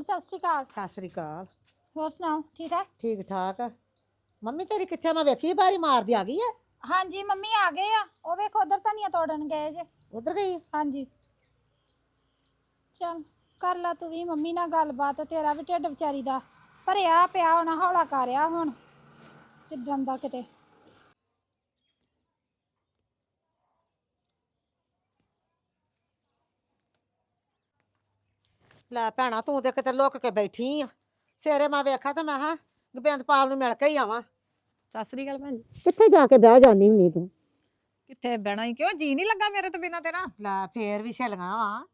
ਸਤਿ ਸ਼੍ਰੀ ਅਕਾਲ। ਸਤਿ ਸ੍ਰੀ ਅਕਾਲ। ਹੋਰ ਸੁਣਾਓ ਠੀਕ ਠਾਕ? ਠੀਕ ਠਾਕ। ਮੰਮੀ ਤੇਰੀ ਕਿੱਥੇ ਮੈਂ ਵੇਖੀ ਬਾਰੀ ਮਾਰਦੀ ਆ ਗਈ ਐ ਹਾਂਜੀ ਮੰਮੀ ਆ ਗਏ ਆ। ਉਹ ਵੇਖੋ ਉਧਰ ਧਨੀਆ ਤੋੜਨ ਗਏ ਜੇ। ਉਧਰ ਗਈ? ਹਾਂਜੀ। ਚਲ ਕਰ ਲਾ ਤੂੰ ਵੀ ਮੰਮੀ ਨਾਲ ਗੱਲਬਾਤ ਤੇਰਾ ਵੀ ਢਿੱਡ ਵਿਚਾਰੀ ਦਾ। ਭਰਿਆ ਪਿਆ ਹੁਣ ਹੌਲਾ ਕਰਿਆ ਹੁਣ। ਕਿਦਾਂ ਦਾ ਕਿਤੇ। ਲੈ ਭੈਣਾ ਤੂੰ ਤੇ ਕਿਤੇ ਲੁੱਕ ਕੇ ਬੈਠੀ ਆ। ਸਵੇਰੇ ਮੈਂ ਵੇਖਿਆ ਤੇ ਮੈਂ ਹਾਂ ਗੋਬਿੰਦਪਾਲ ਨੂੰ ਮਿਲ ਕੇ ਹੀ ਆਵਾਂ। ਸਤਿ ਸ੍ਰੀ ਅਕਾਲ ਭੈਣ ਜੀ। ਕਿੱਥੇ ਜਾ ਕੇ ਬਹਿ ਜਾਨੀ ਹੁੰਨੀ ਤੂੰ? ਕਿੱਥੇ ਬਹਿਣਾ ਹੀ ਕਿਉਂ? ਜੀ ਨਹੀਂ ਲੱਗਾ ਮੇਰੇ ਤੋਂ ਬਿਨਾ ਤੇਰਾ। ਲੈ ਫੇਰ ਵੀ ਸਹੇਲੀਆਂ ਵਾ।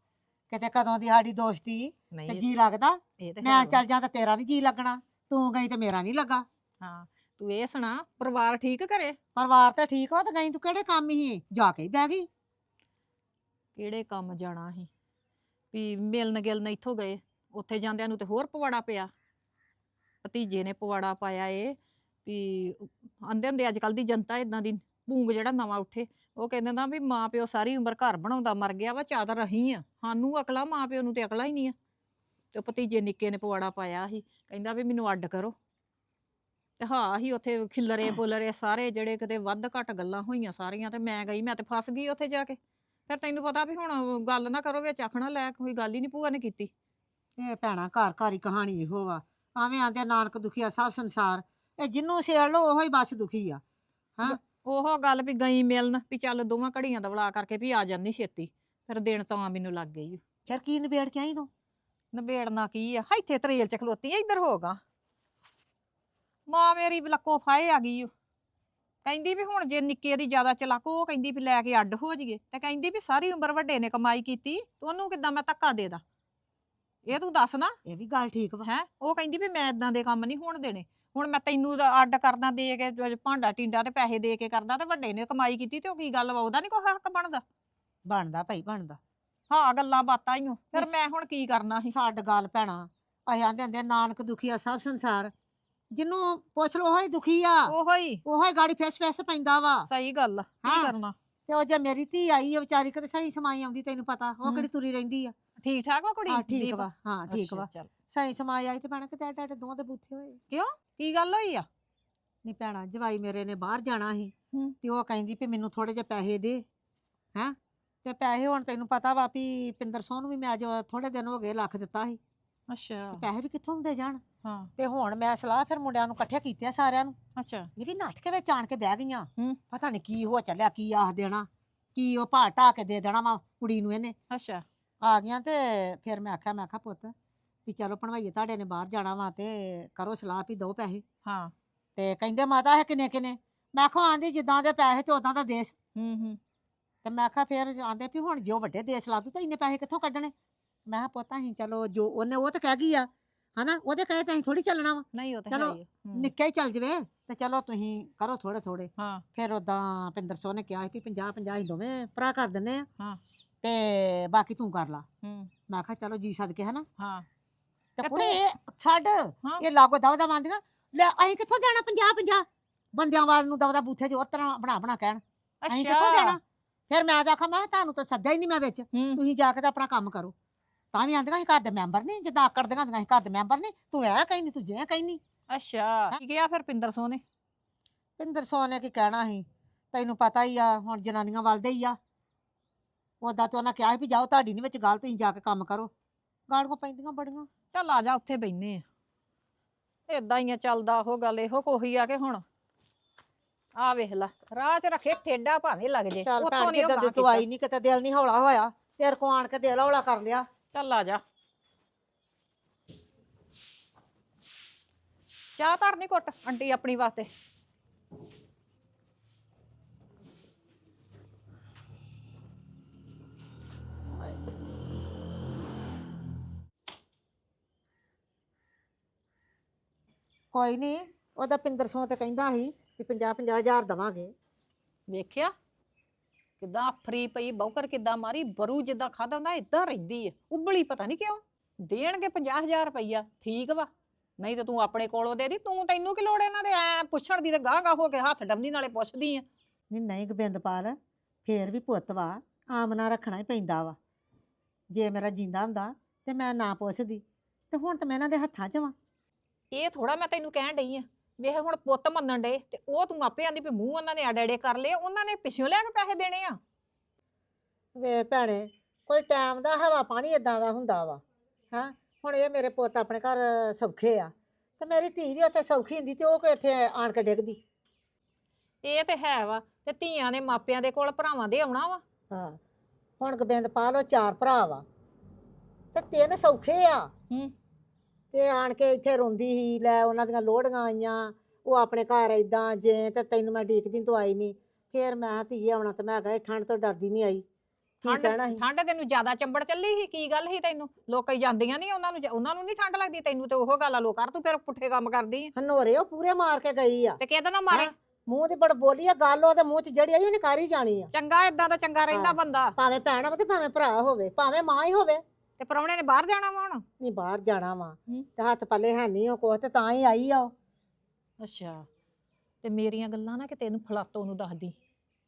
ਕਿਤੇ ਕਦੋਂ ਦੀ ਸਾਡੀ ਦੋਸਤੀ ਤੇ ਨਹੀਂ। ਜੀ ਲੱਗਦਾ? ਇਹ ਤੇ ਮੈਂ ਚੱਲ ਜਾਂ ਤਾਂ ਤੇਰਾ ਨਹੀਂ ਜੀ ਲੱਗਣਾ। ਤੂੰ ਗਈ ਤੇ ਮੇਰਾ ਨਹੀਂ ਲੱਗਾ। ਹਾਂ ਤੂੰ ਇਹ ਸੁਣਾ ਪਰਿਵਾਰ ਠੀਕ ਘਰੇ? ਪਰਿਵਾਰ ਤੇ ਠੀਕ ਵਾ ਤੇ ਗਈ ਤੂੰ ਕਿਹੜੇ ਕੰਮ ਹੀ? ਜਾ ਕੇ ਹੀ ਬਹਿ ਗਈ। ਕਿਹੜੇ ਕੰਮ ਜਾਣਾ ਸੀ ਵੀ ਮਿਲਣ ਗਿਲਣ ਇੱਥੋਂ ਗਏ, ਉੱਥੇ ਜਾਂਦਿਆਂ ਨੂੰ ਤੇ ਹੋਰ ਪਵਾੜਾ ਪਿਆ। ਭਤੀਜੇ ਨੇ ਪਵਾੜਾ ਪਾਇਆ ਏ, ਵੀ ਆਂਦੇ ਹੁੰਦੇ ਅੱਜ ਕੱਲ ਦੀ ਜਨਤਾ ਇਦਾਂ ਦੀ ਭੂੰਗ ਜਿਹੜਾ ਨਵਾਂ ਉੱਠੇ, ਉਹ ਕਹਿੰਦੇ ਨਾ ਵੀ ਮਾਂ ਪਿਓ ਸਾਰੀ ਉਮਰ ਘਰ ਬਣਾਉਂਦਾ ਮਰ ਗਿਆ ਵਾ, ਚਾਦਰ ਰਹੀ ਆ, ਸਾਨੂੰ ਅਕਲਾ ਮਾਂ ਪਿਓ ਨੂੰ ਤੇ ਅਕਲਾ ਹੀ ਨਹੀਂ ਆ। ਤੇ ਭਤੀਜੇ ਨਿੱਕੇ ਨੇ ਪਵਾੜਾ ਪਾਇਆ ਸੀ, ਕਹਿੰਦਾ ਵੀ ਮੈਨੂੰ ਅੱਡ ਕਰੋ। ਤੇ ਹਾਂ ਹੀ ਉੱਥੇ ਖਿੱਲਰੇ ਪੁੱਲਰੇ ਸਾਰੇ ਜਿਹੜੇ ਕਿਤੇ ਵੱਧ ਘੱਟ ਗੱਲਾਂ ਹੋਈਆਂ ਸਾਰੀਆਂ ਤੇ ਮੈਂ ਗਈ, ਮੈਂ ਤੇ ਫਸ ਗਈ ਉੱਥੇ ਜਾ ਕੇ। ਫਿਰ ਤੈਨੂੰ ਪਤਾ ਵੀ ਹੁਣ ਗੱਲ ਨਾ ਕਰੋ ਵਿੱਚ ਆਖਣਾ ਲੈ ਕੋਈ ਗੱਲ ਹੀ ਨਹੀਂ ਭੂਆ ਨੇ ਕੀਤੀ। ਇਹ ਭੈਣਾ ਘਰ ਘਰ ਹੀ ਕਹਾਣੀ ਇਹੋ ਵਾ ਆਵੇਂ ਆਂਦੇ ਨਾਨਕ ਦੁਖੀਆ ਸਭ ਸੰਸਾਰ ਇਹ ਜਿੰਨੂੰ ਛੇੜ ਲੋ ਉਹੋ ਹੀ ਬਸ ਦੁਖੀ ਆ ਉਹ ਗੱਲ ਵੀ ਗਈ ਮਿਲਣ ਵੀ ਚੱਲ ਦੋਵਾਂ ਘੜੀਆਂ ਦਾ ਵਲਾ ਕਰਕੇ ਵੀ ਆ ਜਾਂਦੀ ਛੇਤੀ ਫਿਰ ਦਿਨ ਤਾਂ ਮੈਨੂੰ ਲੱਗ ਗਈ। ਫਿਰ ਕੀ ਨਿਬੇੜ ਕੇ ਆਈ ਤੂੰ? ਨਬੇੜਨਾ ਕੀ ਆ? ਇੱਥੇ ਤਰੇਲ ਚ ਖਲੋਤੀ ਆ ਇੱਧਰ ਹੋਗਾ ਮਾਂ ਮੇਰੀ ਵੀ ਲੱਕੋ ਫਾਏ ਆ ਗਈ ਓ। ਕਹਿੰਦੀ ਵੀ ਹੁਣ ਜੇ ਨਿੱਕੇ ਦੀ ਜ਼ਿਆਦਾ ਚਲਾਕੋ ਉਹ ਕਹਿੰਦੀ ਵੀ ਲੈ ਕੇ ਅੱਡ ਹੋ ਜਾਈਏ। ਤੇ ਕਹਿੰਦੀ ਵੀ ਸਾਰੀ ਉਮਰ ਵੱਡੇ ਨੇ ਕਮਾਈ ਕੀਤੀ ਤੇ ਉਹਨੂੰ ਕਿੱਦਾਂ ਮੈਂ ਧੱਕਾ ਦੇ ਦਾਂ? ਇਹ ਤੂੰ ਦੱਸ ਨਾ। ਇਹ ਵੀ ਗੱਲ ਠੀਕ ਵਾ। ਹੈ? ਉਹ ਕਹਿੰਦੀ ਵੀ ਮੈਂ ਇਦਾਂ ਦੇ ਕੰਮ ਨਹੀਂ ਹੋਣ ਦੇਣੇ। ਹੁਣ ਮੈਂ ਤੈਨੂੰ ਦਾ ਅੱਡ ਕਰਦਾ ਦੇ ਕੇ ਭਾਂਡਾ ਟਿੰਡਾ ਤੇ ਪੈਸੇ ਦੇ ਕੇ ਕਰਦਾ ਤੇ ਵੱਡੇ ਨੇ ਕਮਾਈ ਕੀਤੀ ਤੇ ਉਹ ਕੀ ਗੱਲ ਵਾ? ਉਹਦਾ ਨਹੀਂ ਕੋਈ ਹੱਕ ਬਣਦਾ? ਬਣਦਾ ਭਾਈ ਬਣਦਾ। ਹਾਂ ਗੱਲਾਂ ਬਾਤਾਂ ਹੀ ਫਿਰ ਮੈਂ ਹੁਣ ਕੀ ਕਰਨਾ ਸੀ? ਛੱਡ ਗੱਲ ਭੈਣਾ। ਅਸੀਂ ਆਂਦੇ ਹੁੰਦੇ ਆ, ਨਾਨਕ ਦੁਖੀਆ ਸਭ ਸੰਸਾਰ। ਜਿੰਨੂੰ ਪੁੱਛ ਲੋ ਉਹੋ ਹੀ ਦੁਖੀ ਆ। ਉਹੋ ਹੀ। ਉਹੋ ਹੀ ਗਾੜੀ ਫੇਸ ਫੇਸ ਪੈਂਦਾ ਵਾ। ਸਹੀ ਗੱਲ ਆ ਕੀ ਹਾਂ। ਕਰਨਾ? ਤੇ ਉਹ ਜੇ ਮੇਰੀ ਧੀ ਆਈ ਆ ਵਿਚਾਰੀ ਕਿਤੇ ਸਹੀ ਸਮਾਈ ਆਉਂਦੀ ਤੈਨੂੰ ਪਤਾ ਉਹ ਹਮ। ਕਿਹੜੀ ਤੁਰੀ ਰਹਿੰਦੀ ਆ। ਠੀਕ ਠਾਕ ਵਾ ਕੁੜੀ? ਹਾਂ ਠੀਕ ਦੀਪ? ਵਾ ਹਾਂ ਠੀਕ ਅੱਛਾ, ਵਾ। ਚੱਲ। ਸਹੀ ਸਮਾਈ ਆਈ ਤੇ ਭੈਣਾ ਕਿਤੇ ਡਾਡੇ ਦੋਵਾਂ ਦੇ ਬੂਥੇ ਹੋਏ। ਕੀ ਗੱਲ ਹੋਈ ਆ? ਨਹੀਂ ਭੈਣਾ ਜਵਾਈ ਮੇਰੇ ਨੇ ਬਾਹਰ ਜਾਣਾ ਸੀ। ਤੇ ਉਹ ਕਹਿੰਦੀ ਵੀ ਮੈਨੂੰ ਥੋੜੇ ਜਿਹੇ ਪੈਸੇ ਦੇ ਹੈਂ? ਤੇ ਪੈਸੇ ਹੁਣ ਤੈਨੂੰ ਪਤਾ ਵਾ ਵੀ ਪਿੰਦਰ ਸੋਹ ਨੂੰ ਵੀ ਮੈਂ ਜੋ ਥੋੜੇ ਦਿਨ ਹੋ ਗਏ ਲੱਖ ਦਿੱਤਾ ਸੀ। ਅੱਛਾ। ਪੈਸੇ ਵੀ ਕਿੱਥੋਂ ਹੁੰਦੇ ਜਾਣ? ਹਾਂ। ਤੇ ਹੁਣ ਮੈਂ ਸਲਾਹ ਫਿਰ ਮੁੰਡਿਆਂ ਨੂੰ ਇਕੱਠੇ ਕੀਤੇ ਸਾਰਿਆਂ ਨੂੰ। ਅੱਛਾ। ਇਹ ਵੀ ਨੱਠ ਕੇ ਵਿੱਚ ਆਣ ਕੇ ਬਹਿ ਗਈਆਂ। ਹੂੰ। ਪਤਾ ਨਹੀਂ ਕੀ ਹੋ ਚੱਲਿਆ ਕੀ ਆਖ ਦੇਣਾ ਕੀ ਉਹ ਭਾ ਢਾ ਕੇ ਦੇ ਦੇਣਾ ਵਾ ਕੁੜੀ ਨੂੰ ਇਹਨੇ। ਅੱਛਾ। ਆ ਗਈਆਂ ਤੇ ਫਿਰ ਮੈਂ ਆਖਿਆ ਮੈਂ ਆਖਿਆ ਪੁੱਤ ਵੀ ਚਲੋ ਭਣਵਾਈਏ ਤੁਹਾਡੇ ਨੇ ਬਾਹਰ ਜਾਣਾ ਵਾ ਤੇ ਕਰੋ ਸਲਾਹ ਵੀ ਦੋ ਪੈਸੇ। ਹਾਂ। ਤੇ ਕਹਿੰਦੇ ਮਾਤਾ ਇਹ ਕਿੰਨੇ ਕਿੰਨੇ? ਮੈਂ ਕਿਹਾ ਆਂਦੀ ਜਿੱਦਾਂ ਦੇ ਪੈਸੇ ਤੇ ਉਦਾਂ ਦਾ ਦੇਸ਼। ਹੂੰ ਹੂੰ। ਤੇ ਮੈਂ ਕਿਹਾ ਫਿਰ ਆਂਦੇ ਵੀ ਹੁਣ ਜੇ ਉਹ ਵੱਡੇ ਦੇਸ਼ ਲਾ ਦੂ ਤਾਂ ਇੰਨੇ ਪੈਸੇ ਕਿੱਥੋਂ ਕੱਢਣੇ? ਮੈਂ ਕਿਹਾ ਪੁੱਤ ਅਸੀਂ ਚਲੋ ਜੋ ਉਹਨੇ ਉਹ ਤਾਂ ਕਹਿ ਗਈ ਆ ਹਨਾ? ਉਹਦੇ ਕਹੇ ਤਾਂ ਅਸੀਂ ਥੋੜੀ ਚੱਲਣਾ ਵਾ। ਨਹੀਂ ਉਹ ਤਾਂ ਚਲੋ, ਹੈ ਹੀ ਆ। ਹੂੰ, ਨਿੱਕਾ ਹੀ ਚੱਲ ਜਵੇ ਤੇ ਚਲੋ ਤੁਸੀਂ ਕਰੋ ਥੋੜੇ ਥੋੜੇ ਹਾਂ। ਫਿਰ ਉਦਾਂ ਪਿੰਦਰ ਸੋਹ ਨੇ ਕਿਹਾ ਸੀ ਵੀ 50 50 ਅਸੀਂ ਦੋਵੇਂ ਭਰਾ ਕਰ ਦਿੰਨੇ ਆ। ਹਾਂ। ਤੇ ਬਾਕੀ ਤੂੰ ਕਰ ਲਾ। ਹੂੰ। ਮੈਂ ਕਿਹਾ ਚਲੋ ਜੀ ਸਦਕੇ ਹਨਾ? ਹਾਂ। ਤੇ ਤੇ ਕੁੜੇ ਤੂੰ- ਇਹ ਛੱਡ। ਹਾਂ। ਇਹ ਲਾਗੋ ਦਵਦਾ ਮੰਦੀਆਂ ਲੈ ਅਸੀਂ ਕਿੱਥੋਂ ਦੇਣਾ 50 50 ਬੰਦਿਆਂ ਵਾਲ ਨੂੰ ਦਵਦਾ ਬੂਥੇ ਉਸ ਤਰ੍ਹਾਂ ਬਣਾ ਬਣਾ ਕਹਿਣ। ਅਸੀਂ ਕਿੱਥੋਂ ਦੇਣਾ? ਫਿਰ ਮੈਂ ਤਾਂ ਆਖਾਂ ਮੈਂ ਕਿਹਾ ਤੁਹਾਨੂੰ ਤਾਂ ਸੱਦਿਆ ਹੀ ਨਹੀਂ ਮੈਂ ਵਿੱਚ। ਹੂੰ। ਤੁਸੀਂ ਜਾ ਕੇ ਤਾਂ ਆਪਣਾ ਕੰਮ ਕਰੋ। ਤਾਂ ਵੀ ਆਂਦੀਆਂ ਅਸੀਂ ਘਰ ਦੇ ਮੈਂਬਰ ਨਹੀਂ ਜਿੱਦਾਂ ਆਕੜ ਦੀਆਂ ਹੁੰਦੀਆਂ ਅਸੀਂ ਘਰ ਦੇ ਮੈਂਬਰ ਨਹੀਂ ਤੂੰ ਐ ਕਹੀ ਨਹੀਂ ਤੂੰ ਜੇ ਕਹੀ ਨਹੀਂ ਅੱਛਾ ਕੀ ਗਿਆ ਫਿਰ ਪਿੰਦਰ ਸੋਹ ਨੇ? ਪਿੰਦਰ ਸੋਹ ਨੇ ਕੀ ਕਹਿਣਾ ਸੀ? ਤੈਨੂੰ ਪਤਾ ਹੀ ਆ ਹੁਣ ਜਨਾਨੀਆਂ ਵੱਲਦੇ ਹੀ ਆ। ਉਦਾਂ ਤਾਂ ਉਹਨਾਂ ਕਿਹਾ ਸੀ ਵੀ ਜਾਓ ਤੁਹਾਡੀ ਨਹੀਂ ਵਿੱਚ ਗੱਲ ਤੁਸੀਂ ਜਾ ਕੇ ਕੰਮ ਕਰੋ। ਗਾੜੀਆਂ ਪੈਂਦੀਆਂ ਬੜੀਆਂ। ਚੱਲ ਆ ਜਾ ਉੱਥੇ ਬੈਨੇ ਆ। ਏਦਾਂ ਹੀ ਆ ਚੱਲਦਾ ਉਹ ਗੱਲ ਇਹੋ ਕੋਹੀ ਆ ਕਿ ਹੁਣ। ਆ ਵੇਖ ਲੈ ਰਾਹ 'ਚ ਰੱਖੇ ਠੇਡਾ ਭਾਵੇਂ ਲੱਗ ਜੇ ਚੱਲ ਭੈਣ ਨੀ ਉਹ ਜਿੱਦਾਂ ਦੀ ਤੂੰ। ਆਈ ਨਹੀਂ ਕਿਤੇ ਦਿਲ ਨਹੀਂ ਹੌਲਾ ਹੋਇਆ। ਤੇਰੇ ਕੋ ਆਣ ਕੇ ਦਿਲ ਹੌਲਾ ਕਰ ਲਿਆ। ਚੱਲ ਆ ਜਾ। ਚਾਹ ਧਰਨੀ ਘੁੱਟ ਆਂਟੀ ਆਪਣੀ ਵਾਸਤੇ। ਕੋਈ ਨਹੀਂ ਉਹਦਾ ਪਿੰਦਰ ਸੋਹ ਤੇ ਕਹਿੰਦਾ ਸੀ ਵੀ 50 50 ਹਜ਼ਾਰ ਦਵਾਂਗੇ। ਵੇਖਿਆ? ਕਿਦਾਂ ਫਰੀ ਪਈ ਬੌਕਰ ਕਿਦਾਂ ਮਾਰੀ ਬਰੂ ਜਿੱਦਾਂ ਖਾਦਾ ਹੁੰਦਾ ਇਦਾਂ ਰਹਿੰਦੀ ਹੈ ਉਬਲੀ ਪਤਾ ਨਹੀਂ ਕਿਉਂ ਦੇਣਗੇ 50000 ਰੁਪਈਆ ਠੀਕ ਵਾ ਨਹੀਂ ਤਾਂ ਤੂੰ ਆਪਣੇ ਕੋਲੋਂ ਦੇ ਦੀ ਤੂੰ ਤੈਨੂੰ ਕੀ ਲੋੜ ਇਹਨਾਂ ਦੇ ਐ ਪੁੱਛਣ ਦੀ ਤੇ ਗਾਂ ਗਾਂ ਹੋ ਕੇ ਹੱਥ ਡੰਮਦੀ ਨਾਲੇ ਪੁੱਛਦੀ ਆ। ਨਹੀਂ ਨਹੀਂ ਗੋਬਿੰਦਪਾਲ ਫੇਰ ਵੀ ਪੁੱਤ ਵਾ ਆਮਨਾ ਰੱਖਣਾ ਹੀ ਪੈਂਦਾ ਵਾ ਜੇ ਮੇਰਾ ਜਿੰਦਾ ਹੁੰਦਾ ਤੇ ਮੈਂ ਨਾ ਪੁੱਛਦੀ ਤੇ ਹੁਣ ਤਾਂ ਮੈਂ ਇਹਨਾਂ ਦੇ ਹੱਥਾਂ 'ਚ ਵਾਂ। ਇਹ ਥੋੜਾ ਮੈਂ ਤੈਨੂੰ ਕਹਿਣ ਡਈ ਆ ਵੇਖ ਹੁਣ ਪੁੱਤ ਮੰਨਣ ਡੇ ਤੇ ਉਹ ਤੂੰ ਆਪੇ ਆਂਦੀ ਵੀ ਮੂੰਹ ਉਹਨਾਂ ਨੇ ਅੜੇੜੇ ਕਰ ਲਏ ਉਹਨਾਂ ਨੇ ਪਿੱਛੋਂ ਲੈ ਕੇ ਪੈਸੇ ਦੇਣੇ ਆ। ਵੇ ਭੈਣੇ ਕੋਈ ਟਾਈਮ ਦਾ ਹਵਾ ਪਾਣੀ ਇਦਾਂ ਦਾ ਹੁੰਦਾ ਵਾ ਹਾਂ? ਹੁਣ ਇਹ ਮੇਰੇ ਪੁੱਤ ਆਪਣੇ ਘਰ ਸੌਖੇ ਆ ਤੇ ਮੇਰੀ ਧੀ ਵੀ ਉੱਥੇ ਸੌਖੀ ਹੁੰਦੀ ਤੇ ਉਹ ਕਿ ਇੱਥੇ ਆਣ ਕੇ ਡਿੱਗਦੀ? ਇਹ ਤੇ ਹੈ ਵਾ ਤੇ ਧੀਆਂ ਨੇ ਮਾਪਿਆਂ ਦੇ ਕੋਲ ਭਰਾਵਾਂ ਦੇ ਆਉਣਾ ਵਾ। ਹਾਂ ਹੁਣ ਗੋਬਿੰਦਪਾਲ ਉਹ ਚਾਰ ਭਰਾ ਵਾ ਤੇ ਤਿੰਨ ਸੌਖੇ ਆ। ਹੂੰ। ਤੇ ਆਣ ਕੇ ਇੱਥੇ ਰੋਂਦੀ ਸੀ ਲੈ ਉਹਨਾਂ ਦੀਆਂ ਲੋੜੀਆਂ ਆਈਆਂ ਉਹ ਆਪਣੇ ਘਰ ਏਦਾਂ ਜੇ ਤੇ ਤੈਨੂੰ ਮੈਂ ਡੀਕਦੀ ਤੂੰ ਆਈ ਨਹੀਂ ਫੇਰ ਮੈਂ ਧੀਏ ਆਉਣਾ ਤੇ ਮੈਂ ਕਿਹਾ ਠੰਡ ਤੋਂ ਡਰਦੀ ਨਹੀਂ ਆਈ। ਕੀ ਠੰਡ ਕਹਿਣਾ ਸੀ? ਠੰਡ ਤੈਨੂੰ ਜ਼ਿਆਦਾ ਚੰਬੜ ਚੱਲੀ ਸੀ ਕੀ ਗੱਲ ਸੀ ਤੈਨੂੰ? ਲੋਕਾਂ ਹੀ ਜਾਂਦੀਆਂ ਨਹੀਂ ਉਹਨਾਂ ਨੂੰ ਜ- ਉਹਨਾਂ ਨੂੰ ਨਹੀਂ ਠੰਡ ਲੱਗਦੀ ਤੈਨੂੰ ਤੇ ਉਹ ਗੱਲ ਆ ਲੋ ਕਰ ਤੂੰ ਫਿਰ ਪੁੱਠੇ ਕੰਮ ਕਰਦੀ ਆ। ਹਨੋਰੇ ਉਹ ਪੂਰੇ ਮਾਰ ਕੇ ਗਈ ਆ। ਤੇ ਕਿਹਦੇ ਨਾਲ ਮਾਰੇ? ਹੈਂ? ਮੂੰਹ ਦੀ ਬੜ ਬੋਲੀ ਆ ਗੱਲ ਉਹਦੇ ਮੂੰਹ 'ਚ ਜਿਹੜੀ ਆਈ ਉਹਨੇ ਕਰ ਹੀ ਜਾਣੀ ਆ। ਚੰਗਾ ਇਦਾਂ ਦਾ ਚੰਗਾ ਰਹਿੰਦਾ ਹਾਂ। ਬੰਦਾ। ਭਾਵੇਂ ਭੈਣ ਹੋਵੇ ਤੇ ਭਾਵੇਂ ਭਰਾ ਹੋਵੇ ਭਾਵੇਂ ਮਾਂ ਹੀ ਹੋਵੇ। ਤੇ ਪ੍ਰਾਹੁਣੇ ਨੇ ਬਾਹਰ ਜਾਣਾ ਵਾ ਹੁਣ? ਨਹੀਂ ਬਾਹਰ ਜਾਣਾ ਵਾ। ਹੂੰ। ਤੇ ਹੱਥ ਪੱਲੇ ਹੈ ਨਹੀਂ ਉਹ ਕੁਛ ਤੇ ਤਾਂ ਹੀ ਆਈ ਆ ਉਹ। ਅੱਛਾ। ਤੇ ਮੇਰੀਆਂ ਗੱਲਾਂ ਨਾ ਕਿਤੇ ਇਹਨੂੰ ਫਲਾਤੋ ਨੂੰ ਦੱਸਦੀ।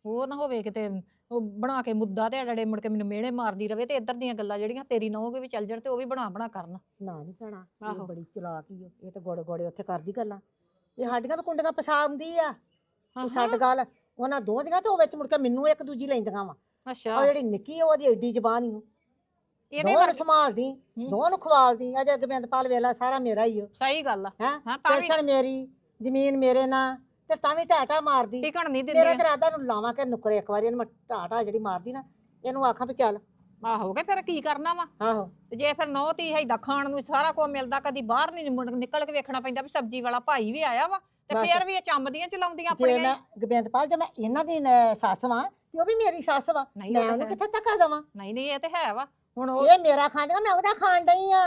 ਉਹ ਨਾ ਹੋਵੇ ਕਿਤੇ ਉਹ ਬਣਾ ਕੇ ਮੁੱਦਾ ਤੇ ਅੜੜੇ ਮੁੜ ਕੇ ਮੈਨੂੰ ਮਿਹਣੇ ਮਾਰਦੀ ਰਵੇ ਤੇ ਇੱਧਰ ਦੀਆਂ ਗੱਲਾਂ ਜਿਹੜੀਆਂ ਤੇਰੀ ਨਹੁੰ ਵੀ ਚੱਲ ਜਾਣ ਤੇ ਉਹ ਵੀ ਬਣਾ ਬਣਾ ਕਰਨ। ਨਾ ਨਹੀਂ ਭੈਣਾ ਇਹ ਆਹੋ। ਬੜੀ ਚਲਾਕ ਹੀ ਆ। ਇਹ ਤੇ ਗੋੜੇ ਗੋੜੇ ਉੱਥੇ ਕਰਦੀ ਗੱਲਾਂ। ਇਹ ਸਾਡੀਆਂ ਵੀ ਕੁੰਡੀਆਂ ਪਸਾਉਂਦੀ ਆ। ਤੂੰ ਛੱਡ ਗੱਲ ਉਹਨਾਂ ਦੋਵਾਂ ਦੀਆਂ ਤੇ ਉਹ ਵਿੱਚ ਮੁੜ ਕੇ ਮੈਨੂੰ ਇੱਕ ਦੂਜੀ ਲੈਂਦੀਆਂ ਵਾ। ਅੱਛਾ। ਉਹ ਜਿਹੜੀ ਨਿੱਕੀ ਆ, ਉਹਦੀ ਐਡੀ ਜ਼ਬਾਨ ਹੀ ਇਹਦੇ ਨੂੰ ਵਰਗੀ ਸੰਭਾਲਦੀ ਹੂੰ। ਦੋਵਾਂ ਨੂੰ ਖਵਾਲਦੀ ਅਜੇ ਗੋਬਿੰਦਪਾਲ ਵੇਲਾ ਸਾਰਾ ਮੇਰਾ ਹੀ ਓ ਸਹੀ ਗੱਲ ਆ। ਹੈ? ਹਾਂ ਤਾਂ ਵੀ ਪੈਸਣ ਮੇਰੀ ਜ਼ਮੀਨ ਮੇਰੇ ਨਾਂ ਤੇ ਤਾਂ ਵੀ ਟਾਟਾ ਮਾਰਦੀ। ਟਿਕਣ ਨਹੀਂ ਮੇਰਾ ਦਿੰਦੀ ਤੇ ਰਾਦਾ ਨੂੰ ਲਾਵਾਂ ਕਿ ਨੁਕਰੇ ਇੱਕ ਵਾਰੀ ਇਹਨੂੰ ਮੈਂ ਟਾਟਾ ਜਿਹੜੀ ਮਾਰਦੀ ਨਾ ਇਹਨੂੰ ਆਖਾਂ ਵੀ ਚੱਲ। ਆਹੋ ਕੇ ਫਿਰ ਕੀ ਕਰਨਾ ਵਾ? ਆਹੋ। ਤੇ ਜੇ ਫਿਰ ਨਹੁੰ ਤੀ ਹੈਦਾ ਖਾਣ ਨੂੰ ਸਾਰਾ ਕੁਝ ਮਿਲਦਾ ਕਦੀ ਬਾਹਰ ਨਹੀਂ ਮੁੜ- ਨਿਕਲ ਕੇ ਵੇਖਣਾ ਪੈਂਦਾ ਵੀ ਸਬਜ਼ੀ ਵਾਲਾ ਭਾਈ ਵੀ ਆਇਆ ਵਾ ਤੇ ਬਸ। ਫਿਰ ਵੀ ਇਹ ਚੰਮਦੀਆਂ ਚਲਾਉਂਦੀਆਂ ਜੇ ਆਪਣੀਆਂ ਮੈਂ ਹੀ। ਗੋਬਿੰਦਪਾਲ ਜੇ ਮੈਂ ਇਹਨਾਂ ਦੀ ਨ- ਸੱਸ ਵਾਂ ਤੇ ਉਹ ਵੀ ਮੇਰੀ ਸੱਸ ਵਾ ਨਹੀਂ ਮੈਂ ਉਹ ਉਹਨੂੰ ਹੈ। ਕਿੱਥੇ ਧੱਕਾ ਦੇਵਾਂ? ਨਹੀਂ ਨਹੀਂ ਇਹ ਤੇ ਹੈ ਵਾ। ਹੁਣ ਉਹ ਇਹ ਮੇਰਾ ਖਾਂਦੀਆਂ ਮੈਂ ਉਹਦਾ ਖਾਣ ਡਈ ਆ।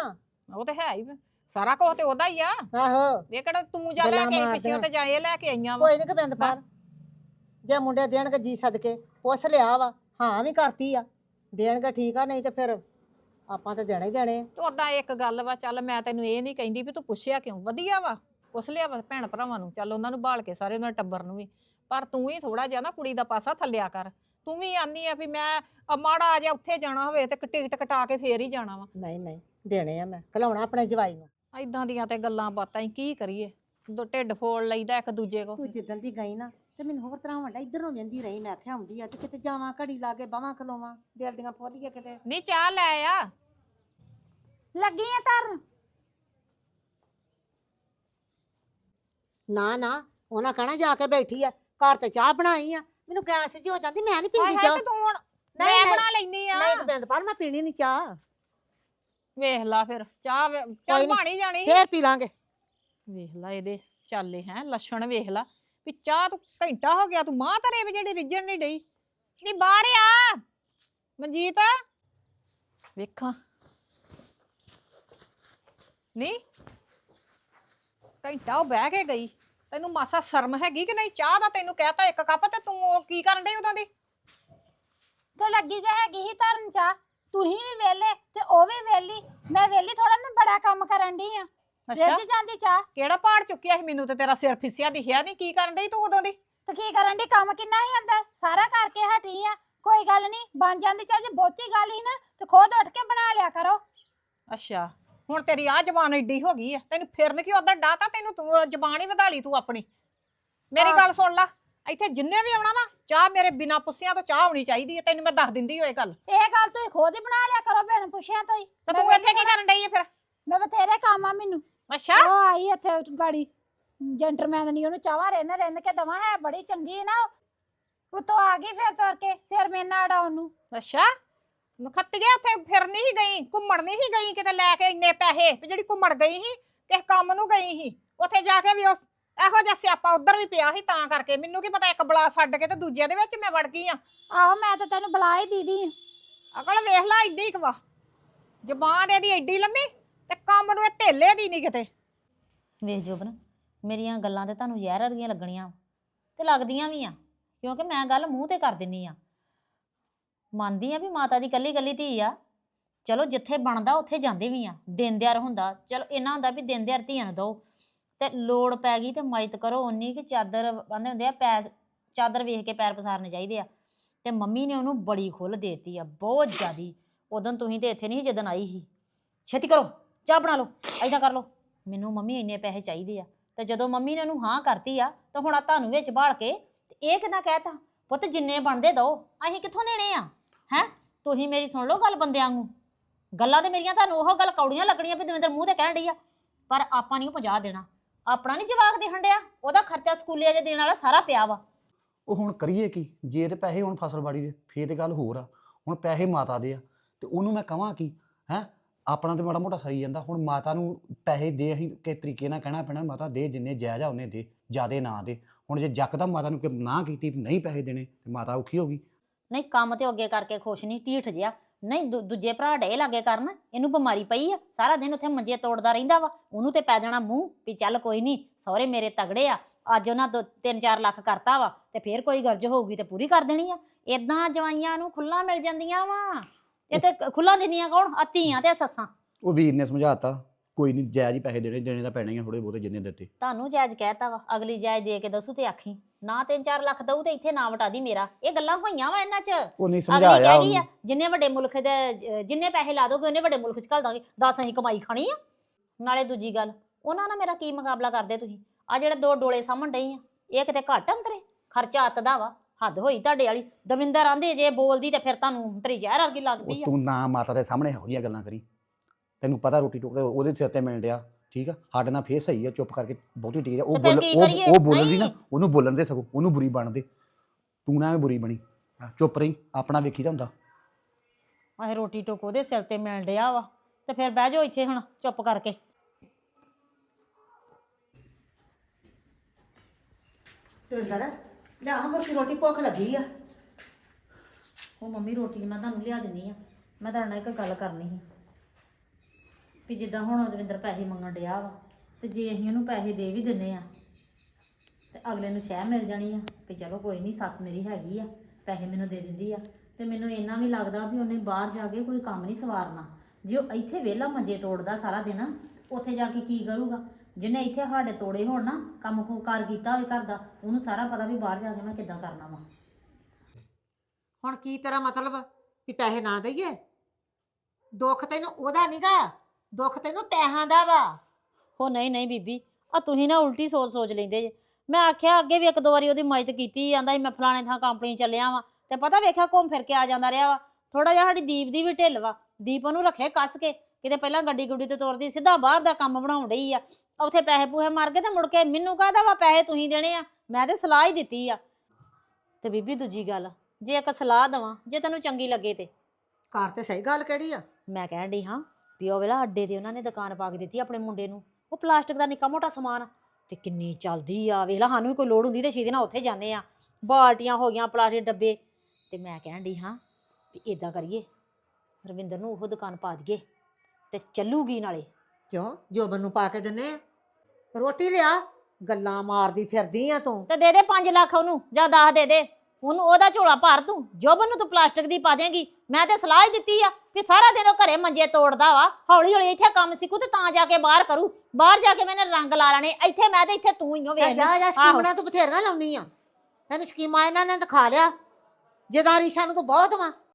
ਉਹ ਤੇ ਹੈ ਹੀ ਵਾ। ਸਾਰਾ ਕੁਝ ਤੇ ਉਹਦਾ ਹੀ ਆ। ਆਹੋ। ਇਹ ਕਿਹੜਾ ਤੂੰ ਜਾ ਲੈ ਗੱਲਾਂ ਕੇ ਆਈ। ਪਿੱਛੇ ਤੇ ਜਾ ਇਹ ਲੈ ਕੇ ਆਈਆਂ ਵਾ। ਕੋਈ ਨਹੀਂ ਗੋਬਿੰਦਪਾਲ ਜੇ ਮੁੰਡੇ ਦੇਣਗੇ ਜੀ ਸਦਕੇ ਪੁੱਛ ਲਿਆ ਵਾ ਹਾਂ ਵੀ ਕਰਤੀ ਆ। ਦੇਣਗੇ ਠੀਕ ਆ ਨਹੀਂ ਤੇ ਫਿਰ ਆਪਾਂ ਤੇ ਦੇਣੇ ਹੀ ਦੇਣੇ ਆ। ਤੇ ਉਦਾਂ ਇੱਕ ਗੱਲ ਵਾ ਚੱਲ ਮੈਂ ਤੈਨੂੰ ਇਹ ਨਹੀਂ ਕਹਿੰਦੀ ਵੀ ਤੂੰ ਪੁੱਛਿਆ ਕਿਉਂ? ਵਧੀਆ ਵਾ ਪੁੱਛ ਲਿਆ ਵਾ ਭੈਣ ਭਰਾਵਾਂ ਨੂੰ ਚੱਲ ਉਹਨਾਂ ਨੂੰ ਬਾਲ ਕੇ ਸਾਰੇ ਉਹਨਾਂ ਟੱਬਰ ਨੂੰ ਵੀ। ਪਰ ਤੂੰ ਹੀ ਥੋੜਾ ਜਿਹਾ ਨਾ ਕੁੜੀ ਦਾ ਪਾਸਾ ਥੱਲਿਆ ਕਰ। ਤੂੰ ਵੀ ਆਨੀ ਆ ਵੀ ਮੈਂ ਆ ਮਾੜਾ ਜਿਹਾ ਉੱਥੇ ਜਾਣਾ ਹੋਵੇ ਤੇ ਟਿਕਟ ਕਟਾ ਕੇ ਫੇਰ ਹੀ ਜਾਣਾ ਵਾ। ਨਹੀਂ ਨਹੀਂ ਦੇਣੇ ਆ ਮੈਂ ਘਲਾਉਣਾ ਆਪਣੇ ਜਵਾਈ ਨੂੰ। ਐਦਾਂ ਦੀਆਂ ਤੇ ਗੱਲਾਂ ਬਾਤਾਂ ਹੀ ਕੀ ਕਰੀਏ? ਦੋ ਢਿੱਡ ਫੋੜ ਲਈਦਾ ਇੱਕ ਦੂਜੇ ਕੋ ਤੂੰ ਜਿੱਦਣ ਦੀ ਗਈ ਨਾ ਤੇ ਮੈਨੂੰ ਹੋਰ ਤਰ੍ਹਾਂ ਵੰਡਾ ਇੱਧਰ ਨੂੰ ਵੰਦੀ ਰਹੀ ਮੈਂ ਆਖਿਆ ਹੁੰਦੀ ਆ ਤੇ ਕਿਤੇ ਜਾਵਾਂ ਘੜੀ ਲਾ ਕੇ ਬਾਵਾਂ ਖਲੋਵਾਂ ਦਿਲ ਦੀਆਂ ਕਿਤੇ। ਨਹੀਂ ਚਾਹ ਲੈ ਆ। ਲੱਗੀ ਆ ਧਰਨ ਨਾ ਨਾ ਉਹਨਾਂ ਕਹਣਾ ਜਾ ਕੇ ਬੈਠੀ ਆ ਘਰ ਤੇ ਚਾਹ ਬਣਾਈ ਆ। ਮੈਨੂੰ ਗੈਸ ਜੀ ਹੋ ਜਾਂਦੀ ਮੈਂ ਨਹੀਂ ਹਾਏ ਪੀਂਦੀ ਹਾਏ ਚਾਹ। ਤੇ ਤੂੰ ਹੁਣ ਨਹੀਂ, ਮੈਂ। ਬਣਾ ਲੈਨੀ ਆ। ਨਹੀਂ ਗੋਬਿੰਦਪਾਲ ਮੈਂ ਪੀਣੀ ਨਹੀਂ ਚਾਹ। ਵੇਖ ਲਾ ਫਿਰ ਚਾਹ ਵੇ- ਕੋਈ ਚੱਲ ਨੀ। ਪਾਣੀ ਜਾਣੀ। ਫੇਰ ਪੀ ਲਾਂਗੇ। ਵੇਖ ਲਾ ਇਹਦੇ ਚਾਲੇ ਹੈ ਲੱਛਣ ਵੇਖ ਲਾ। ਵੀ ਚਾਹ ਤੂੰ ਘੰਟਾ ਹੋ ਗਿਆ ਤੂੰ ਮਾਂ ਧਰੇ ਵੀ ਜਿਹੜੀ ਰਿੱਜਣ ਨਹੀਂ ਡਈ। ਨਹੀਂ ਬਾਹਰ ਆ। ਮਨਜੀਤ। ਵੇਖਾਂ। ਨਹੀਂ ਘੰਟਾ ਉਹ ਬਹਿ ਕੇ ਗਈ। ਤੈਨੂੰ ਮਾਸਾ ਸ਼ਰਮ ਹੈਗੀ ਕਿ ਨਹੀਂ? ਚਾਹ ਦਾ ਤੈਨੂੰ ਕਹਿਤਾ ਇੱਕ ਕੱਪ ਤੇ ਤੂੰ ਉਹ ਕੀ ਕਰਨ ਡਈ ਉਦੋਂ ਦੀ? ਤੇ ਲੱਗੀ ਤੇ ਹੈਗੀ ਹੀ ਧਰਨ ਚਾ ਤੁਸੀਂ ਵੀ ਵੇਲੇ ਤੇ ਉਹ ਵੀ ਵੇਲੀ ਮੈਂ ਵੇਲੀ ਥੋੜਾ ਮੈਂ ਬੜਾ ਕੰਮ ਕਰਨ ਡਈ ਆ। ਰਿੱਝ ਜਾਂਦੀ ਚਾ ਕਿਹੜਾ ਪਹਾੜ ਚੁੱਕਿਆ ਸੀ ਮੈਨੂੰ ਤੇ ਤੇਰਾ ਸਿਰ ਫਿਸਿਆ ਦਿਖਿਆ ਨਹੀਂ? ਕੀ ਕਰਨ ਡਈ ਤੂੰ ਉਦੋਂ ਦੀ? ਤੇ ਕੀ ਕਰਨ ਦੀ ਕੰਮ ਕਿੰਨਾ ਹੀ ਅੰਦਰ? ਸਾਰਾ ਕਰਕੇ ਹਟੀ ਆ। ਕੋਈ ਗੱਲ ਨਹੀਂ ਬਣ ਜਾਂਦੀ ਚਾ ਜੇ ਬਹੁਤੀ ਗੱਲ ਹੀ ਨਾ ਤੇ ਖੁਦ ਉੱਠ ਕੇ ਬਣਾ ਲਿਆ ਕਰੋ। ਅੱਛਾ। ਹੁਣ ਤੇਰੀ ਆ ਜ਼ਬਾਨ ਏਡੀ ਹੋ ਗਈ ਐ ਤੈਨੂੰ ਫਿਰਨ ਕੀ ਉਧਰ ਡਾਤਾ ਤੈਨੂੰ ਤੂੰ ਜ਼ਬਾਨ ਹੀ ਵਧਾ ਲਈ ਤੂੰ ਆਪਣੀ। ਮੇਰੀ। ਗੱਲ ਸੁਣ ਲੈ ਇੱਥੇ ਜਿੰਨੇ ਵੀ ਆਉਣਾ ਨਾ ਚਾਹ ਮੇਰੇ ਬਿਨਾ ਪੁੱਛਿਆਂ ਤੋਂ ਚਾਹ ਹੋਣੀ ਚਾਹੀਦੀ ਐ ਤੈਨੂੰ ਮੈਂ ਦੱਸ ਦਿੰਦੀ ਹੋਏ ਗੱਲ। ਇਹ ਗੱਲ ਤੁਸੀਂ ਖੁਦ ਹੀ ਬਣਾ ਲਿਆ ਕਰੋ ਭੈਣ ਪੁੱਛਿਆ ਤੋਂ ਹੀ। ਤੇ ਤੂੰ ਇੱਥੇ ਕੀ ਕਰਨ ਡਈ ਐ ਫਿਰ? ਮੈਂ ਬਥੇਰੇ ਕੰਮ ਆ ਮੈਨੂੰ। ਅੱਛਾ। ਉਹ ਆਈ ਇੱਥੇ ਗਾੜੀ ਜੈਂਟਰਮੈਨ ਨਹੀਂ ਉਹਨੂੰ ਚਾਹਾਂ ਰਿੰਨ ਰਿੰਨ ਕੇ ਦਵਾ ਹੈ ਬੜੀ ਚੰਗੀ ਨਾ ਉਤੋਂ ਆ ਗਈ ਫਿਰ ਤੁਰ ਕੇ ਸਿਰ ਮੇਨਾ ਅੜਾਉਣ ਨੂੰ। ਅੱਛਾ। ਨਖੱਤੀਏ ਉੱਥੇ ਫਿਰ ਨਹੀਂ ਸੀ ਗਈ ਘੁੰਮਣ ਨਹੀਂ ਸੀ ਗਈ ਕਿਤੇ ਲੈ ਕੇ ਇੰਨੇ ਪੈਸੇ ਵੀ ਜਿਹੜੀ ਘੁੰਮਣ ਗਈ ਸੀ ਕਿਸ ਕੰਮ ਨੂੰ ਗਈ ਸੀ। ਉੱਥੇ ਜਾ ਕੇ ਵੀ ਉਸ ਇਹੋ ਜਿਹਾ ਸਿਆਪਾ ਉਧਰ ਵੀ ਪਿਆ ਸੀ ਤਾਂ ਕਰਕੇ। ਮੈਨੂੰ ਕੀ ਪਤਾ ਇੱਕ ਬਲਾ ਛੱਡ ਕੇ ਤੇ ਦੂਜੇ ਦੇ ਵਿੱਚ ਮੈਂ ਵੜ ਗਈ ਆ ਆਹੋ ਮੈਂ ਤਾਂ ਤੈਨੂੰ ਬੁਲਾ ਹੀ ਦੀਦੀ ਅਕਲ ਵੇਖ ਲੈ ਏਡੀ ਕਵਾ ਜ਼ਬਾਨ ਇਹਦੀ ਏਡੀ ਲੰਮੀ ਤੇ ਕੰਮ ਨੂੰ ਇਹ ਧੇਲੇ ਦੀ ਨਹੀਂ ਕਿਤੇ। ਵੇਖ ਜੋਬਨ ਮੇਰੀਆਂ ਗੱਲਾਂ ਤੇ ਤੁਹਾਨੂੰ ਜ਼ਹਿਰ ਵਰਗੀਆਂ ਲੱਗਣੀਆਂ ਤੇ ਲੱਗਦੀਆਂ ਵੀ ਆ ਕਿਉਂਕਿ ਮੈਂ ਗੱਲ ਮੂੰਹ ਤੇ ਕਰ ਦਿੰਨੀ ਆ। ਮੰਨਦੀ ਆ ਵੀ ਮਾਤਾ ਦੀ ਕੱਲੀ ਕੱਲੀ ਧੀ ਆ। ਚਲੋ ਜਿੱਥੇ ਬਣਦਾ ਉੱਥੇ ਜਾਂਦੇ ਵੀ ਆ। ਦਿਨ ਦਿਹਾੜ ਹੁੰਦਾ। ਚਲੋ ਇਹਨਾਂ ਹੁੰਦਾ ਵੀ ਦਿਨ ਦਿਹਾੜ ਧੀਆਂ ਨੂੰ ਦੋ ਤੇ ਲੋੜ ਪੈ ਗਈ ਤੇ ਮਦਦ ਕਰੋ ਉਨੀ ਕਿ ਚਾਦਰ ਕਹਿੰਦੇ ਹੁੰਦੇ ਆ ਪੈਰ, ਚਾਦਰ ਵੇਖ ਕੇ ਪੈਰ ਪਸਾਰਨੇ ਚਾਹੀਦੇ ਆ। ਤੇ ਮੰਮੀ ਨੇ ਉਹਨੂੰ ਬੜੀ ਖੁੱਲ ਦੇਤੀ ਆ, ਬਹੁਤ ਜ਼ਿਆਦੀ। ਉਦੋਂ ਤੁਸੀਂ ਤੇ ਇੱਥੇ ਨਹੀਂ ਸੀ, ਜਦੋਂ ਆਈ ਸੀ। ਛੇਤੀ ਕਰੋ, ਚਾਹ ਬਣਾ ਲਓ ਐਦਾਂ ਕਰ ਲਓ। ਮੈਨੂੰ ਮੰਮੀ ਇੰਨੇ ਪੈਸੇ ਚਾਹੀਦੇ ਆ। ਤੇ ਜਦੋਂ ਮੰਮੀ ਨੇ ਉਹਨੂੰ ਹਾਂ ਕਰਤੀ ਆ, ਤਾਂ ਹੁਣ ਆ ਤੁਹਾਨੂੰ ਵਿੱਚ ਬਾਲ ਕੇ, ਤੇ ਇਹ ਕਿਦਾਂ ਕਹਿਤਾ? ਪੁੱਤ ਜਿੰਨੇ ਬਣਦੇ ਦੋ ਅਸੀਂ ਕਿੱਥੋਂ ਦੇਣੇ ਆ? ਹੈ? ਤੁਸੀਂ ਮੇਰੀ ਸੁਣ ਲਓ ਗੱਲ ਬੰਦਿਆਂ ਨੂੰ ਗੱਲਾਂ ਤੇ ਮੇਰੀਆਂ ਤੁਹਾਨੂੰ ਉਹ ਗੱਲ ਕੌੜੀਆਂ ਲੱਗਣੀਆਂ ਵੀ ਦਵਿੰਦਰ ਮੂੰਹ ਤੇ ਕਹਿਣ ਡਈ ਆ। ਪਰ ਆਪਾਂ ਨਹੀਂ 50 ਦੇਣਾ। ਆਪਣਾ ਨਹੀਂ ਜਵਾਕ ਦੇ ਹੰਡਿਆ ਉਹਦਾ ਖਰਚਾ ਸਕੂਲੇ ਅਜੇ ਦੇਣ ਵਾਲਾ ਸਾਰਾ ਪਿਆ ਵਾ। ਉਹ ਹੁਣ ਕਰੀਏ ਕੀ? ਜੇ ਤੇ ਪੈਸੇ ਹੁਣ ਫਸਲਬਾੜੀ ਦੇ, ਫੇਰ ਤੇ ਗੱਲ ਹੋਰ ਆ। ਹੁਣ ਪੈਸੇ ਮਾਤਾ ਦੇ ਆ। ਤੇ ਉਹਨੂੰ ਮੈਂ ਕਹਾਂ ਕੀ? ਹੈ? ਆਪਣਾ ਤੇ ਮਾੜਾ ਮੋਟਾ ਸਰੀ ਜਾਂਦਾ। ਹੁਣ ਮਾਤਾ ਨੂੰ ਪੈਸੇ ਦੇ ਅਸੀਂ ਕਿਸ ਤਰੀਕੇ ਨਾਲ ਕਹਿਣਾ ਪੈਣਾ, ਮਾਤਾ ਦੇ ਜਿੰਨੇ ਜਾਇਜ਼ ਆ ਉਹਨੇ ਦੇ, ਜਿਆਦੇ ਨਾ ਦੇ। ਹੁਣ ਜੇ ਜੱਕਦਮ ਮਾਤਾ ਨੂੰ ਕਿ ਨਾ ਕੀਤੀ ਵੀ ਨਹੀਂ ਪੈਸੇ ਦੇਣੇ, ਤੇ ਮਾਤਾ ਔਖੀ ਹੋ ਗਈ। ਨਹੀਂ ਕੰਮ ਤੇ ਉਹ ਅੱਗੇ ਕਰਕੇ ਖੁਸ਼ ਨਹੀਂ ਢੀਠ ਜਿਆ ਨਹੀਂ ਦੂ- ਦੂਜੇ ਭਰਾ ਡੇ ਲਾਗੇ ਕਰਨ ਇਹਨੂੰ ਬਿਮਾਰੀ ਪਈ ਆ। ਸਾਰਾ ਦਿਨ ਉੱਥੇ ਮੰਜੇ ਤੋੜਦਾ ਰਹਿੰਦਾ ਵਾ। ਉਹਨੂੰ ਤੇ ਪੈ ਜਾਣਾ ਮੂੰਹ ਵੀ ਚੱਲ ਕੋਈ ਨਹੀਂ ਸਹੁਰੇ ਮੇਰੇ ਤਗੜੇ ਆ। ਅੱਜ ਉਹਨਾਂ ਦੋ 3-4 ਲੱਖ ਕਰਤਾ ਵਾ ਤੇ ਫੇਰ ਕੋਈ ਗਰਜ ਹੋਊਗੀ ਤੇ ਪੂਰੀ ਕਰ ਦੇਣੀ ਆ। ਇਦਾਂ ਜਵਾਈਆਂ ਨੂੰ ਖੁੱਲਾ ਮਿਲ ਜਾਂਦੀਆਂ ਵਾ। ਇਹ ਤੇ ਖੁੱਲਾ ਦਿੰਦੀਆਂ ਕੌਣ? ਆ ਧੀਆਂ ਤੇ ਸੱਸਾਂ। ਉਹ ਵੀਰ ਨੇ ਸਮਝਾਤਾ ਕੋਈ ਨਹੀਂ ਜਾਇਜ਼ ਹੀ ਪੈਸੇ ਦੇਣੇ ਦੇਣੇ ਤਾਂ ਪੈਣੇ ਆ ਥੋੜੇ ਬਹੁਤੇ ਜਿੰਨੇ ਦਿੱਤੇ। ਤੁਹਾਨੂੰ ਜਾਇਜ਼ ਕਹਿਤਾ ਵਾ ਅਗਲੀ ਜਾਇਜ਼ ਦੇ ਕੇ ਦੱਸੂ ਤੇ ਆਖੀ। ਨਾ 3-4 ਲੱਖ ਦਊ ਤੇ ਇੱਥੇ ਨਾ ਵਟਾ ਦੀ ਮੇਰਾ। ਇਹ ਗੱਲਾਂ ਹੋਈਆਂ ਵਾ ਇਹਨਾਂ 'ਚ? ਉਹ ਨਹੀਂ ਅਗਲੀ ਸਮਝਾਇਆ ਕਹਿ ਗਈ ਆ ਉਹਨੂੰ। ਜਿੰਨੇ ਵੱਡੇ ਮੁਲਕ ਦੇ ਜਿੰਨੇ ਪੈਸੇ ਲਾ ਦੋਗੇ ਉਹਨੇ ਵੱਡੇ ਮੁਲਕ ਚ ਘੱਲ ਦਾਂਗੇ। ਦੱਸ ਅਸੀਂ ਕਮਾਈ ਖਾਣੀ ਆ। ਨਾਲੇ ਦੂਜੀ ਗੱਲ ਉਹਨਾਂ ਨਾਲ ਮੇਰਾ ਕੀ ਮੁਕਾਬਲਾ ਕਰਦੇ ਤੁਸੀਂ? ਆ ਜਿਹੜੇ ਦੋ ਡੋਲੇ ਸਾਹਮਣ ਡਈ ਆ ਇਹ ਕਿਤੇ ਘੱਟ ਅੰਤਰੇ ਖਰਚਾ ਅੱਤ ਦਾ ਵਾ ਹੱਦ ਹੋਈ ਤੁਹਾਡੇ ਵਾਲੀ। ਦਵਿੰਦਰ ਆਂਦੇ ਜੇ ਬੋਲਦੀ ਤੇ ਫਿਰ ਤੁਹਾਨੂੰ ਅੰਤਰੀ ਜ਼ਹਿਰ ਵਰਗੀ ਲੱਗਦੀ ਉਹ ਆ। ਤੂੰ ਨਾ ਮਾਤਾ ਦੇ ਸਾਹਮਣੇ ਜਿਹੀਆਂ ਗੱਲਾਂ ਕਰੀ। ਤੈਨੂੰ ਪਤਾ ਰੋਟੀ ਟੁਕੜੇ ਉਹਦੇ ਸਿਰ ਤੇ ਮਿਲ ਡਿਆ। ਠੀਕ ਆ? ਸਾਡੇ ਨਾਲ ਫੇਰ ਸਹੀ ਆ ਚੁੱਪ ਕਰਕੇ ਬਹੁਤੀ ਠੀਕ ਆ। ਉਹ ਤੇ ਫਿਰ ਬੋਲ ਕੀ ਉਹ ਕਰੀਏ? ਉਹ ਬੋਲਣ ਦੀ ਨਾ ਨਹੀਂ। ਉਹਨੂੰ ਬੋਲਣ ਦੇ ਸਗੋਂ ਉਹਨੂੰ ਬੁਰੀ ਬਣ ਦੇ ਤੂੰ ਨਾ ਐਵੇਂ ਬੁਰੀ ਬਣੀ। ਚੁੱਪ ਰਹੀ ਆਪਣਾ ਵੇਖੀਦਾ ਹੁੰਦਾ ਆਹ ਰੋਟੀ ਟੋਕ ਉਹਦੇ ਸਿਰ ਤੇ ਮਿਲ ਡਿਆ ਵਾ ਤੇ ਫਿਰ ਬਹਿ ਜਾਓ ਇੱਥੇ ਹੁਣ ਚੁੱਪ ਕਰਕੇ। ਦਵਿੰਦਰ ਲਿਆ ਹਾਂ ਬਰਕੀ ਰੋਟੀ ਭੁੱਖ ਲੱਗੀ ਆ। ਉਹ ਮੰਮੀ ਰੋਟੀ ਮੈਂ ਤੁਹਾਨੂੰ ਲਿਆ ਦਿੰਨੀ ਆ। ਮੈਂ ਤੁਹਾਡੇ ਨਾਲ ਇੱਕ ਗੱਲ ਕਰਨੀ ਸੀ। ਵੀ ਜਿੱਦਾਂ ਹੁਣ ਰਵਿੰਦਰ ਪੈਸੇ ਮੰਗਣ ਡਿਆ ਵਾ, ਤੇ ਜੇ ਅਸੀਂ ਉਹਨੂੰ ਪੈਸੇ ਦੇ ਵੀ ਦਿੰਨੇ ਆ, ਤੇ ਅਗਲੇ ਨੂੰ ਸ਼ਹਿ ਮਿਲ ਜਾਣੀ ਆ, ਵੀ ਚਲੋ ਕੋਈ ਨਹੀਂ ਸੱਸ ਮੇਰੀ ਹੈਗੀ ਆ, ਪੈਸੇ ਮੈਨੂੰ ਦੇ ਦਿੰਦੀ ਆ, ਤੇ ਮੈਨੂੰ ਇੰਨਾ ਵੀ ਲੱਗਦਾ ਵੀ ਉਹਨੇ ਬਾਹਰ ਜਾ ਕੇ ਕੋਈ ਕੰਮ ਨਹੀਂ ਸਵਾਰਨਾ। ਜੇ ਉਹ ਇੱਥੇ ਵਿਹਲਾ ਮੰਜੇ ਤੋੜਦਾ ਸਾਰਾ ਦਿਨ, ਉੱਥੇ ਜਾ ਕੇ ਕੀ ਕਰੂਗਾ? ਜਿਹਨੇ ਇੱਥੇ ਸਾਡੇ ਤੋੜੇ ਹੋਣ ਨਾ, ਕੰਮ ਕੋ ਕਾਰ ਕੀਤਾ ਹੋਵੇ ਘਰ ਦਾ, ਉਹਨੂੰ ਸਾਰਾ ਪਤਾ ਵੀ ਬਾਹਰ ਜਾ ਕੇ ਮੈਂ ਕਿੱਦਾਂ ਕਰਨਾ ਵਾ। ਹੁਣ ਕੀ ਤੇਰਾ ਮਤਲਬ ਵੀ ਪੈਸੇ ਨਾ ਦਈਏ? ਦੁੱਖ ਤੈਨੂੰ ਉਹਦਾ ਨਹੀਂਗਾ ਦੁੱਖ ਤੈਨੂੰ ਪੈਸਿਆਂ ਦਾ ਵਾ। ਹੋ ਨਹੀਂ ਨਹੀਂ ਬੀਬੀ ਆ ਤੁਸੀਂ ਨਾ ਉਲਟੀ ਸੋਚ ਸੋਚ ਲੈਂਦੇ ਜੇ। ਮੈਂ ਆਖਿਆ ਅੱਗੇ ਵੀ ਇੱਕ ਦੋ ਵਾਰੀ ਉਹਦੀ ਮਦਦ ਕੀਤੀ ਜਾਂਦਾ ਸੀ ਮੈਂ ਫਲਾਣੇ ਥਾਂ ਕੰਪਨੀ ਚੱਲਿਆ ਵਾਂ ਤੇ ਪਤਾ ਵੇਖਿਆ ਘੁੰਮ ਫਿਰ ਕੇ ਆ ਜਾਂਦਾ ਰਿਹਾ ਵਾ। ਥੋੜਾ ਜਿਹਾ ਸਾਡੀ ਦੀਪ ਦੀ ਵੀ ਢਿੱਲ ਵਾ। ਦੀਪ ਉਹਨੂੰ ਰੱਖੇ ਕੱਸ ਕੇ ਕਿਤੇ ਪਹਿਲਾਂ ਗੱਡੀ ਗੁੱਡੀ ਤੇ ਤੋਰਦੀ ਸਿੱਧਾ ਬਾਹਰ ਦਾ ਕੰਮ ਬਣਾਉਣ ਡਈ ਆ। ਉੱਥੇ ਪੈਸੇ ਪੂਹੇ ਮਾਰ ਕੇ ਤੇ ਮੁੜ ਕੇ ਮੈਨੂੰ ਕਹਦਾ ਵਾ ਪੈਸੇ ਤੁਸੀਂ ਦੇਣੇ ਆ? ਮੈਂ ਤੇ ਸਲਾਹ ਹੀ ਦਿੱਤੀ ਆ। ਤੇ ਬੀਬੀ ਦੂਜੀ ਗੱਲ ਜੇ ਇੱਕ ਸਲਾਹ ਦਵਾਂ ਜੇ ਤੈਨੂੰ ਚੰਗੀ ਲੱਗੇ ਤੇ। ਘਰ ਤੇ ਸਹੀ ਗੱਲ ਕਿਹੜੀ ਆ? ਮੈਂ ਕਹਿਣ ਡਈ ਹਾਂ ਵੀ ਉਹ ਵੇਲਾ ਅੱਡੇ ਤੇ ਉਹਨਾਂ ਨੇ ਦੁਕਾਨ ਪਾ ਕੇ ਦਿੱਤੀ ਆਪਣੇ ਮੁੰਡੇ ਨੂੰ। ਉਹ ਪਲਾਸਟਿਕ ਦਾ ਨਿੱਕਾ ਮੋਟਾ ਸਮਾਨ ਤੇ ਕਿੰਨੀ ਚੱਲਦੀ ਆ। ਵੇਖ ਲਾ ਸਾਨੂੰ ਵੀ ਕੋਈ ਲੋੜ ਹੁੰਦੀ ਤੇ ਛੇਤੀ ਨਾਲ ਉੱਥੇ ਜਾਂਦੇ ਆ। ਬਾਲਟੀਆਂ ਹੋ ਗਈਆਂ ਪਲਾਸਟਿਕ ਡੱਬੇ। ਤੇ ਮੈਂ ਕਹਿਣ ਡਈ ਹਾਂ ਵੀ ਇਦਾਂ ਕਰੀਏ ਰਵਿੰਦਰ ਨੂੰ ਉਹ ਦੁਕਾਨ ਪਾ ਦਈਏ ਤੇ ਚੱਲੂਗੀ ਨਾਲੇ। ਕਿਉਂ? ਜੋਬਨ ਨੂੰ ਪਾ ਕੇ ਦਿੰਨੇ ਆ? ਰੋਟੀ ਲਿਆ? ਗੱਲਾਂ ਮਾਰਦੀ ਫਿਰਦੀ ਆ ਤੂੰ। ਤੇ ਦੇ ਦੇ 5 ਲੱਖ ਉਹਨੂੰ ਜਾਂ 10 ਦੇ ਦੇ। ਉਹਨੂੰ ਉਹਦਾ ਝੋਲਾ ਭਰ ਤੂੰ। ਜੋਬਨ ਨੂੰ ਤੂੰ ਪਲਾਸਟਿਕ ਦੀ ਪਾ ਦੇਂਗੀ ਮੈਂ ਤੇ ਸਲਾਹ ਹੀ ਦਿੱਤੀ ਆ। ਵੀ ਸਾਰਾ ਦਿਨ ਉਹ ਘਰੇ ਮੰਜੇ ਤੋੜਦਾ ਵਾ ਹੌਲੀ ਹੌਲੀ ਇੱਥੇ ਕੰਮ ਸਿੱਖੂ ਤੇ ਤਾਂ ਜਾ ਕੇ ਬਾਹਰ ਕਰੂ। ਬਾਹਰ ਜਾ ਕੇ ਮੈਨੇ ਰੰਗ ਲਾ ਲੈਣੇ ਇੱਥੇ ਮੈਂ ਤੇ ਇੱਥੇ ਤੂੰ ਹੀ ਹੋ ਵੇਖ ਜਾ ਜਾ ਸਕੀਮਾਂ ਤੂੰ ਬਥੇਰੀਆਂ ਲਾਉਣੀ ਆ। ਤੈਨੂੰ ਸਕੀਮਾਂ ਇਹਨਾਂ ਨੇ ਦਿਖਾ ਲਿਆ। ਜਦਾਂ ਰੀਸ਼ਾ ਨੂੰ ਤੂੰ ਬਹੁਤ ਵਾ।